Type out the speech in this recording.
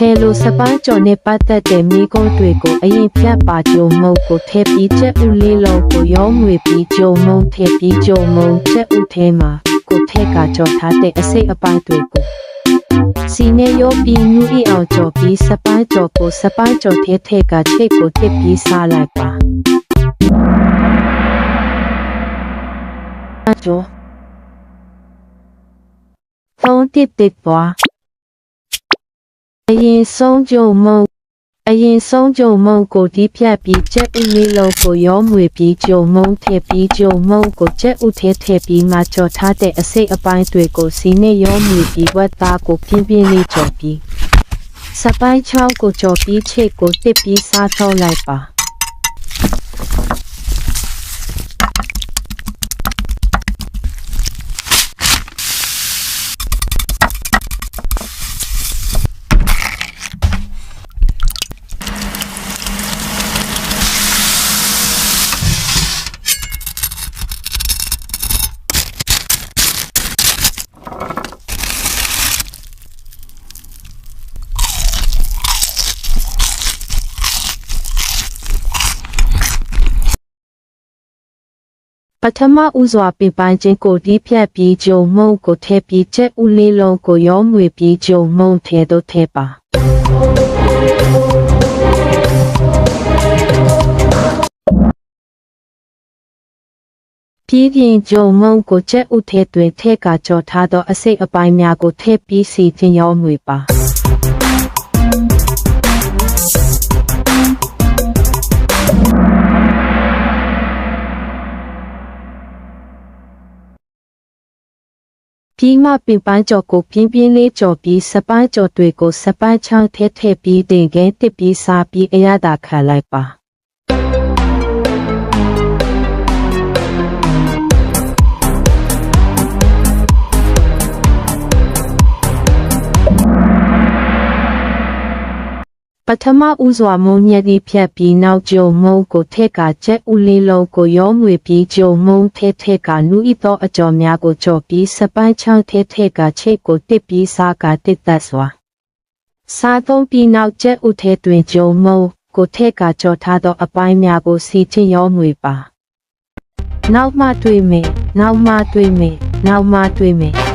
ဟဲလိုစပန်းကျော်နဲ့ပတ်သက်တဲ့မိကုန်းတွေကိုအရင်ဖြတ်ပါကြုံမုံကိုထည့်ပြီးချက်ဥလေးလုံးကိုရောငွေပြီးကြုံမုံထည့်ပြီးကြုံမုံချက်ဥထဲမှာကိုထည့်ကကြော်ထားတဲ့အစိတ်အပိုင်းတွေကိုစီနေရောပြီးညူအီအောင်ကြော်ပြီးစပန်းကျော်ကိုစပန်းကျော်ထဲထည့်ကချိတ်ကိုတစ်ပြီးစားလိုက်ပါအကျော်သုံးတစ်တစ်ပွား အရင်ဆုံးကြုံမုံအရင်ဆုံးကြုံမုံကိုဒီဖြတ်ပြီးချက်ဥလေးလုံးကိုရောမွေပြီးကြုံမုံထည့်ပြီးကြုံမုံကိုချက်ဥထဲထည့်ပြီးမှကြော်ထားတဲ့အစိတ်အပိုင်းတွေကိုစီနဲ့ရောမွေပြီးဝက်သားကိုပြင်းပြင်းလေးကြော်ပြီးစပိုင်းချောင်းကိုကြော်ပြီးချိတ်ကိုတစ်ပြီးစားထုတ်လိုက်ပါ ပထမဦးစွာပင်ပန်းခြင်းကိုဒီဖြတ်ပြီးကြုံမုံကိုထည့်ပြီးချက်ဥလေးလုံးကိုရောမွေပြီးကြုံမုံထဲသို့ထည့်ပါပြီးပြင်ကြုံမုံကိုချက်ဥထဲတွင်ထည့်ကကြော်ထားသောအစိတ်အပိုင်းများကိုထည့်ပြီးစီခြင်းရောမွေပါ ပြီးမှပင်ပန်းကြော်ကိုပြင်းပြင်းလေးကြော်ပြီးစပန်းကြော်တွေကိုစပန်းချောင်းထဲထည့်ပြီးတင်ကဲတစ်ပြီးစားပြီးအရသာခံလိုက်ပါ ပထမဦးစွာမုံညက်ဒီဖြတ်ပြီးနောက်ကြုံမုံကိုထက်ကချက်ဦးလေးလုံးကိုရောမွေပြီးကြုံမုံထဲထက်ကနူဤသောအကြော်များကိုကြော်ပြီးစပန်းချောင်းထဲထက်ကချိတ်ကိုတစ်ပြီးစားကတစ်သက်စွာစားသုံးပြီးနောက်ချက်ဦးထဲတွင်ကြုံမုံကိုထက်ကကြော်ထားသောအပိုင်းများကိုစီချင်းရောမွေပါနောက်မှတွေ့မယ်နောက်မှတွေ့မယ်နောက်မှတွေ့မယ်